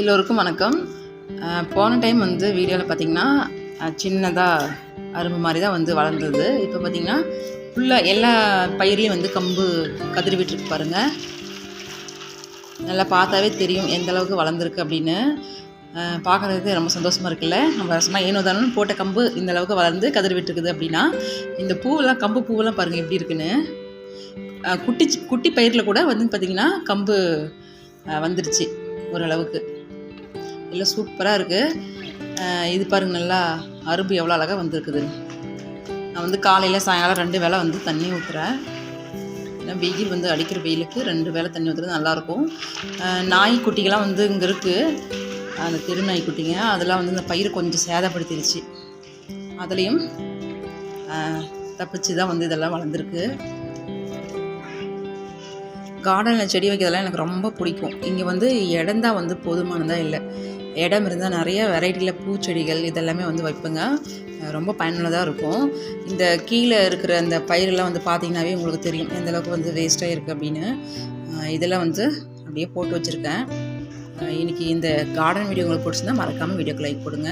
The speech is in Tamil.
எல்லோருக்கும் வணக்கம். போன டைம் வந்து வீடியோவில் பார்த்தீங்கன்னா சின்னதாக அரும்பு மாதிரி தான் வந்து வளர்ந்தது. இப்போ பார்த்தீங்கன்னா ஃபுல்லாக எல்லா பயிர்லேயும் வந்து கம்பு கதிர் விட்டுருக்கு பாருங்கள் நல்லா பார்த்தாவே தெரியும் எந்த அளவுக்கு வளர்ந்துருக்கு அப்படின்னு. பார்க்குறதுக்கு ரொம்ப சந்தோஷமாக இருக்குல்ல? நம்ம ரசமாக ஏனோ தானே போட்ட கம்பு இந்த அளவுக்கு வளர்ந்து கதிர் விட்டுருக்குது அப்படின்னா இந்த பூவெல்லாம் கம்பு பூவெல்லாம் பாருங்கள் எப்படி இருக்குன்னு. குட்டி குட்டி பயிரில் கூட வந்து பார்த்திங்கன்னா கம்பு வந்துருச்சு ஓரளவுக்கு. எல்லாம் சூப்பராக இருக்குது இது பாருங்க நல்லா அரும்பு எவ்வளோ அழகாக வந்திருக்குது. நான் வந்து காலையில் சாயங்காலம் ரெண்டு வேளை வந்து தண்ணி ஊற்றுறேன் ஏன்னா வெயில் வந்து அடிக்கிற வெயிலுக்கு ரெண்டு வேளை தண்ணி ஊற்றுறது நல்லாயிருக்கும். நாய்க்குட்டிகள்லாம் வந்து இங்கே இருக்குது அந்த தெரு நாய்க்குட்டிங்க அதெல்லாம் வந்து இந்த பயிரை கொஞ்சம் சேதப்படுத்திடுச்சு அதுலேயும் தப்பிச்சு தான் வந்து இதெல்லாம் வளர்ந்துருக்கு. கார்டனில் செடி வைக்கிறதெல்லாம் எனக்கு ரொம்ப பிடிக்கும். இங்கே வந்து இடம் தான் வந்து போதுமானதாக இல்லை. இடம் இருந்தால் நிறைய வெரைட்டியில் பூச்செடிகள் இதெல்லாமே வந்து வைப்பேங்க. ரொம்ப பயனுள்ளதாக இருக்கும். இந்த கீழே இருக்கிற அந்த பயிரெல்லாம் வந்து பார்த்திங்கனாவே உங்களுக்கு தெரியும். எந்த அளவுக்கு வந்து வேஸ்ட்டாக இருக்குது அப்படின்னு. இதெல்லாம் வந்து அப்படியே போட்டு வச்சுருக்கேன். இன்றைக்கி இந்த கார்டன் வீடியோ உங்களுக்கு பிடிச்சிருந்தா மறக்காமல் வீடியோக்கு லைக் கொடுங்க